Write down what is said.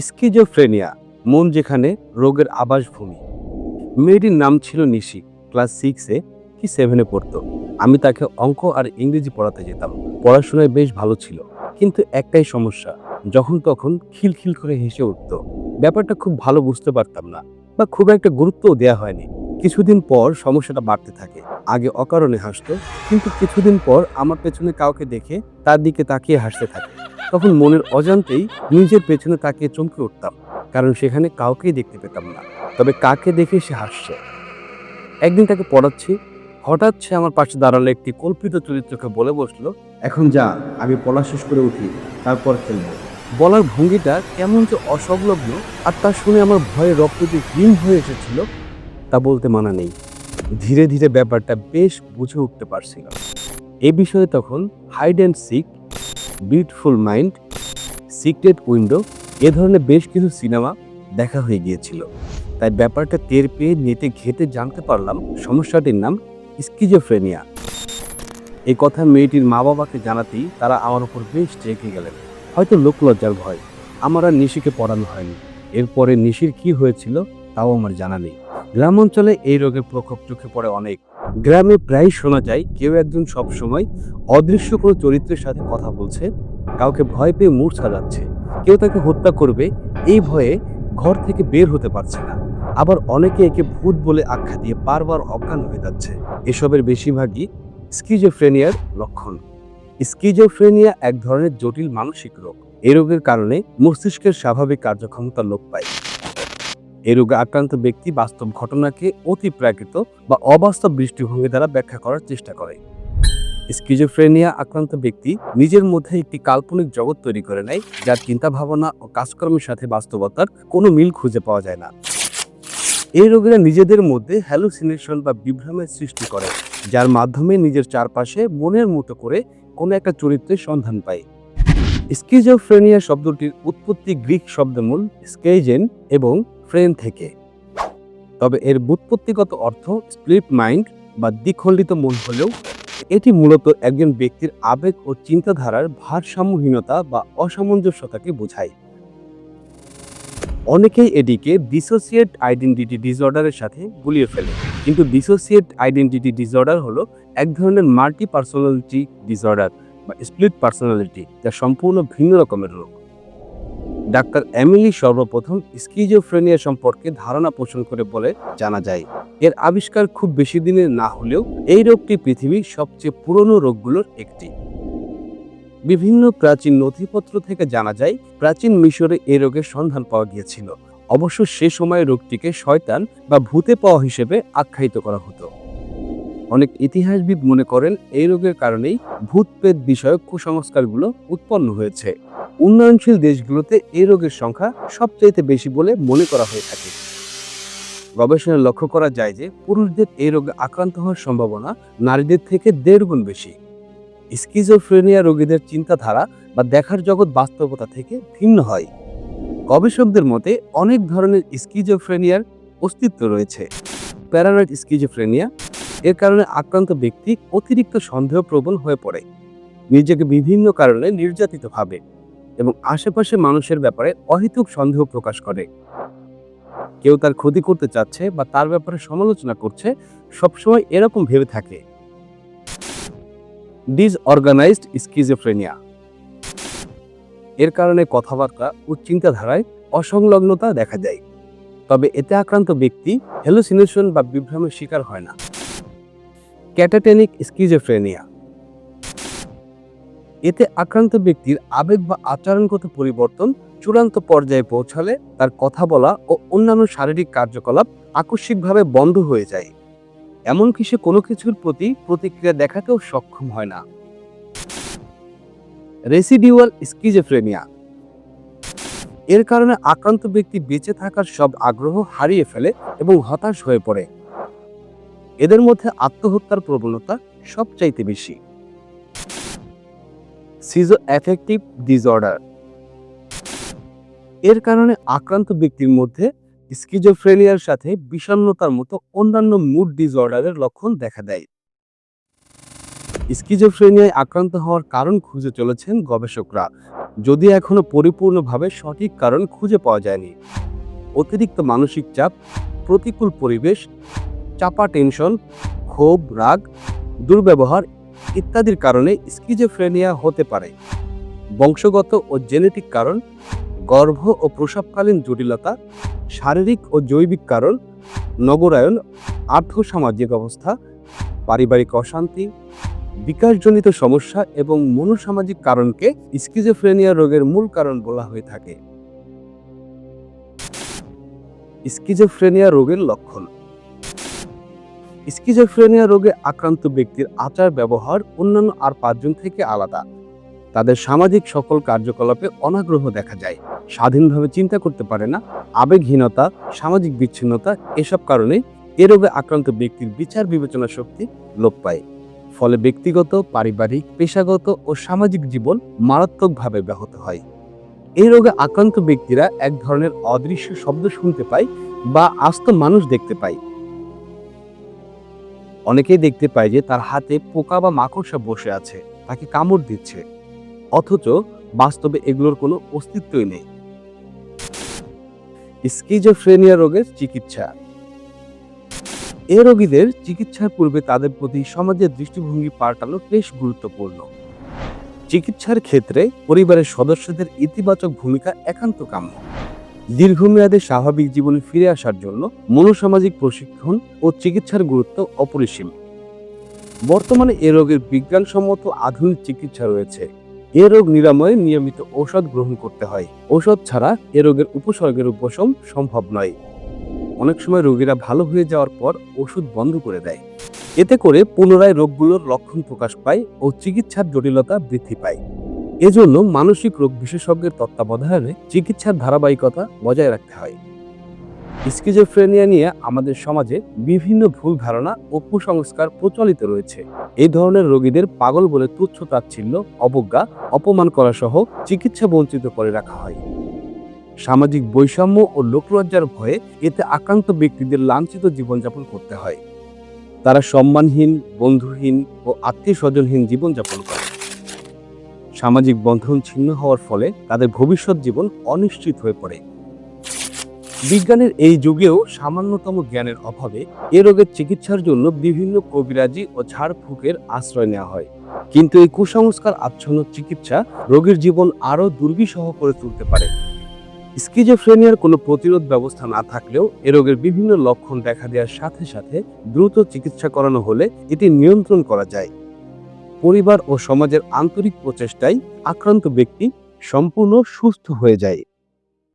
Schizophrenia, মন যেখানে রোগের আবাসভূমি। মেয়েটির নাম ছিল নিশি, ক্লাস সিক্সে কি সেভেনে পড়তো। আমি তাকে অঙ্ক আর ইংরেজি পড়াতে যেতাম। পড়াশোনায় বেশ ভালো ছিল, কিন্তু একটাই সমস্যা, যখন তখন খিলখিল করে হেসে উঠত। ব্যাপারটা খুব ভালো বুঝতে পারতাম না, বা খুব একটা গুরুত্বও দেওয়া হয়নি। কিছুদিন পর সমস্যাটা বাড়তে থাকে। আগে অকারণে হাসতো, কিন্তু কিছুদিন পর আমার পেছনে কাউকে দেখে তার দিকে তাকিয়ে হাসতে থাকে। তখন মনের অজান্তেই নিজের পেছনে তাকিয়ে চমকে উঠতাম, কারণ সেখানে কাউকেই দেখতে পেতাম না। তবে কাকে দেখে সে হাসছে? একদিন তাকে পড়াচ্ছি, হঠাৎ সে আমার পাশে দাঁড়ালে, একটি কল্পিত চরিত্রকে বলে বসল, এখন যা, আমি পড়া শেষ করে উঠি, তারপর খেলব। বলার ভঙ্গিটা কেমন যে অসংলগ্ন, আর তা শুনে আমার ভয়ে রক্ত যে হিম হয়ে এসেছিল তা বলতে মানা নেই। ধীরে ধীরে ব্যাপারটা বেশ বুঝে উঠতে পারছিল এ বিষয়ে তখন hide and seek beautiful mind secret window এ ধরনের বেশ কিছু সিনেমা দেখা হয়ে গিয়েছিল। তাই ব্যাপারটা টের পেয়ে নেটে ঘেটে জানতে পারলাম সমস্যাটির নাম স্কিজোফ্রেনিয়া এই কথা মেয়েটির মা বাবাকে জানাতেই তারা আমার উপর বেশ রেগে গেলেন। হয়তো লোকলজ্জার ভয়। আমার আর নিশিকে পড়ানো হয়নি। এরপরে নিশির কি হয়েছিল তাও আমার জানা নেই। গ্রাম অঞ্চলে এই রোগের প্রকোপ চোখে পড়ে অনেক। গ্রামে প্রায় শোনা যায়, কেউ একজন সব সময় অদৃশ্য কোনো চরিত্রের সাথে কথা বলছে, কাউকে ভয় পেয়ে মূর্ছা যাচ্ছে। কেউ তাকে হত্যা করবে, এই ভয়ে ঘর থেকে বের হতে পারছে না। আবার অনেকে একে ভূত বলে আখ্যা দিয়ে বারবার অজ্ঞান হয়ে যাচ্ছে। এসবের বেশিরভাগই স্কিজোফ্রেনিয়ার লক্ষণ। স্কিজোফ্রেনিয়া এক ধরনের জটিল মানসিক রোগ। এই রোগের কারণে মস্তিষ্কের স্বাভাবিক কার্যক্ষমতা লোপ পায়। এই রোগে আক্রান্ত ব্যক্তি বাস্তব ঘটনাকে অতিপ্রাকৃত বা অবাস্তব দৃষ্টিভঙ্গি দ্বারা ব্যাখ্যা করার চেষ্টা করে। স্কিজোফ্রেনিয়া আক্রান্ত ব্যক্তি নিজের মধ্যে একটি কাল্পনিক জগৎ তৈরি করে নেয়, যার চিন্তা ভাবনা ও কাজকর্মের সাথে বাস্তবতার কোনো মিল খুঁজে পাওয়া যায় না। এই রোগীরা নিজেদের মধ্যে হ্যালুসিনেশন বা বিভ্রমের সৃষ্টি করে, যার মাধ্যমে নিজের চারপাশে মনের মতো করে কোনো একটা চরিত্রের সন্ধান পায়। স্কিজোফ্রেনিয়া শব্দটির উৎপত্তি গ্রিক শব্দমূল স্কেজেন এবং ফ্রেন থেকে। তবে এর বুৎপত্তিগত অর্থ স্প্লিট মাইন্ড বা দ্বিখণ্ডিত মন হলেও এটি মূলত একজন ব্যক্তির আবেগ ও চিন্তাধারার ভারসাম্যহীনতা বা অসামঞ্জস্যতাকে বোঝায়। অনেকেই এটিকে ডিসোসিয়েট আইডেন্টিটি ডিসঅর্ডারের সাথে গুলিয়ে ফেলে। কিন্তু ডিসোসিয়েট আইডেন্টিটি ডিসঅর্ডার হলো এক ধরনের মাল্টি পার্সোনালিটি ডিসঅর্ডার বা স্প্লিট পার্সোনালিটি যা সম্পূর্ণ ভিন্ন রকমের রোগ। ডাক্তার এমিলি সর্বপ্রথম স্কিজোফ্রেনিয়া সম্পর্কে ধারণা পোষণ করে বলে জানা যায়। এর আবিষ্কার খুব বেশি দিনের না হলেও এই রোগটি পৃথিবীর সবচেয়ে পুরনো রোগগুলোর একটি। বিভিন্ন প্রাচীন নথিপত্র থেকে জানা যায়, প্রাচীন মিশরে এই রোগের সন্ধান পাওয়া গিয়েছিল। অবশ্য সে সময় রোগটিকে শয়তান বা ভূতে পাওয়া হিসেবে আখ্যায়িত করা হতো। অনেক ইতিহাসবিদ মনে করেন এই রোগের কারণেই ভূত প্রেত বিষয়ক কুসংস্কারগুলো উৎপন্ন হয়েছে। উন্নয়নশীল দেশগুলোতে এই রোগের সংখ্যা সবচাইতে বেশি বলে মনে করা হয়ে থাকে। গবেষণায় লক্ষ্য করা যায় যে পুরুষদের এই রোগে আক্রান্ত হওয়ার সম্ভাবনা নারীদের থেকে দেড় গুণ বেশি। স্কিজোফ্রেনিয়া রোগীদের চিন্তাধারা বা দেখার জগৎ বাস্তবতা থেকে ভিন্ন হয়। গবেষকদের মতে অনেক ধরনের স্কিজোফ্রেনিয়ার অস্তিত্ব রয়েছে। প্যারানয়েড স্কিজোফ্রেনিয়া এর কারণে আক্রান্ত ব্যক্তি অতিরিক্ত সন্দেহ সন্দেহপ্রবণ হয়ে পড়ে। নিজেকে বিভিন্ন কারণে নির্যাতিত ভাবে এবং আশেপাশে মানুষের ব্যাপারে অহেতুক সন্দেহ প্রকাশ করে। কেউ তার ক্ষতি করতে চাচ্ছে বা তার ব্যাপারে সমালোচনা করছে সবসময় এরকম ভেবে থাকে। ডিসঅর্গানাইজড স্কিজোফ্রেনিয়া এর কারণে কথাবার্তা ও চিন্তাধারায় অসংলগ্নতা দেখা যায় তবে এতে আক্রান্ত ব্যক্তি হ্যালুসিনেশন বা বিভ্রমের শিকার হয় না। Catatonic schizophrenia. এতে আক্রান্ত ব্যক্তির আবেগ বা আচরণগত পরিবর্তন চূড়ান্ত পর্যায়ে পৌঁছালে তার কথা বলা ও অন্যান্য শারীরিক কার্যকলাপ আকস্মিকভাবে বন্ধ হয়ে যায়। এমনকি সে কোনো কিছুর প্রতি প্রতিক্রিয়া দেখাতেও সক্ষম হয় না। Residual schizophrenia. এর কারণে আক্রান্ত ব্যক্তি বেঁচে থাকার সব আগ্রহ হারিয়ে ফেলে এবং হতাশ হয়ে পড়ে। এদের মধ্যে আত্মহত্যার প্রবণতা সবচাইতে বেশি। সিজো অ্যাফেক্টিভ ডিসঅর্ডার এর কারণে আক্রান্ত ব্যক্তির মধ্যে স্কিজোফ্রেনিয়ার সাথে বিষণ্ণতার মতো অন্যান্য মুড ডিসঅর্ডারের লক্ষণ দেখা দেয়। স্কিজোফ্রেনিয়ায় আক্রান্ত হওয়ার কারণ খুঁজে চলেছেন গবেষকরা। যদি এখনও পরিপূর্ণভাবে সঠিক কারণ খুঁজে পাওয়া যায়নি। অতিরিক্ত মানসিক চাপ, প্রতিকূল পরিবেশ চাপা টেনশন, ক্ষোভ, রাগ, দুর্ব্যবহার ইত্যাদির কারণে স্কিজোফ্রেনিয়া হতে পারে। বংশগত ও জেনেটিক কারণ, গর্ভ ও প্রসবকালীন জটিলতা, শারীরিক ও জৈবিক কারণ, নগরায়ন, আর্থসামাজিক অবস্থা, পারিবারিক অশান্তি, বিকাশজনিত সমস্যা এবং মনোসামাজিক কারণকে স্কিজোফ্রেনিয়া রোগের মূল কারণ বলা হয়ে থাকে। স্কিজোফ্রেনিয়া রোগের লক্ষণ স্কিজোফ্রেনিয়া রোগে আক্রান্ত ব্যক্তির আচার ব্যবহার অন্যান্য আর পাঁচজন থেকে আলাদা। তাদের সামাজিক সকল কার্যকলাপে অনাগ্রহ দেখা যায়। স্বাধীনভাবে চিন্তা করতে পারে না, আবেগহীনতা, সামাজিক বিচ্ছিন্নতা এসব কারণে এ রোগে আক্রান্ত ব্যক্তির বিচার বিবেচনা শক্তি লোপ পায়। ফলে ব্যক্তিগত, পারিবারিক, পেশাগত ও সামাজিক জীবন মারাত্মকভাবে ব্যাহত হয়। এই রোগে আক্রান্ত ব্যক্তিরা এক ধরনের অদৃশ্য শব্দ শুনতে পায় বা আস্ত মানুষ দেখতে পায়। অনেকেই দেখতে পায় যে তার হাতে পোকা বা মাকড়সা বসে আছে, তাকে কামড় দিচ্ছে। অথচ বাস্তবে এগুলোর কোনো অস্তিত্বই নেই। স্কিজোফ্রেনিয়া রোগের চিকিৎসা। এ রোগীদের চিকিৎসার পূর্বে তাদের প্রতি সমাজের দৃষ্টিভঙ্গি পাল্টানো বেশ গুরুত্বপূর্ণ। চিকিৎসার ক্ষেত্রে পরিবারের সদস্যদের ইতিবাচক ভূমিকা একান্ত কাম্য। দীর্ঘমেয়াদে স্বাভাবিক জীবনে ফিরে আসার জন্য মনোসামাজিক প্রশিক্ষণ ও চিকিৎসার গুরুত্ব অপরিসীম। বর্তমানে এ রোগের বিজ্ঞানসম্মত আধুনিক চিকিৎসা রয়েছে। এ রোগ নিরাময়ে নিয়মিত ঔষধ গ্রহণ করতে হয়। ঔষধ ছাড়া এ রোগের উপসর্গের উপশম সম্ভব নয়। অনেক সময় রোগীরা ভালো হয়ে যাওয়ার পর ওষুধ বন্ধ করে দেয়। এতে করে পুনরায় রোগগুলোর লক্ষণ প্রকাশ পায় ও চিকিৎসার জটিলতা বৃদ্ধি পায়। এজন্য মানসিক রোগ বিশেষজ্ঞের তত্ত্বাবধানে চিকিৎসার ধারাবাহিকতা বজায় রাখতে হয়। স্কিজোফ্রেনিয়া নিয়ে আমাদের সমাজে বিভিন্ন ভুল ধারণা ও কুসংস্কার প্রচলিত রয়েছে। এই ধরনের রোগীদের পাগল বলে তুচ্ছ তাচ্ছিল্য, অবজ্ঞা, অপমান করা সহ চিকিৎসা বঞ্চিত করে রাখা হয়। সামাজিক বৈষম্য ও লোকলজ্জার ভয়ে এতে আক্রান্ত ব্যক্তিদের লাঞ্ছিত জীবনযাপন করতে হয়। তারা সম্মানহীন, বন্ধুহীন ও আত্মীয় স্বজনহীন জীবনযাপন করে। সামাজিক বন্ধন ছিন্ন হওয়ার ফলে তাদের ভবিষ্যৎ জীবন অনিশ্চিত হয়ে পড়ে। বিজ্ঞানের এই যুগেও সামান্যতম জ্ঞানের অভাবে এ রোগের চিকিৎসার জন্য বিভিন্ন কবিরাজি ও ঝাড়ফুঁকের আশ্রয় নেওয়া হয়। কিন্তু এই কুসংস্কার আচ্ছন্ন চিকিৎসা রোগীর জীবন আরও দুর্বিষহ করে তুলতে পারে। স্কিজোফ্রেনিয়ার কোনো প্রতিরোধ ব্যবস্থা না থাকলেও এ রোগের বিভিন্ন লক্ষণ দেখা দেওয়ার সাথে সাথে দ্রুত চিকিৎসা করানো হলে এটি নিয়ন্ত্রণ করা যায়। পরিবার ও সমাজের আন্তরিক প্রচেষ্টায় আক্রান্ত ব্যক্তি সম্পূর্ণ সুস্থ হয়ে যায়।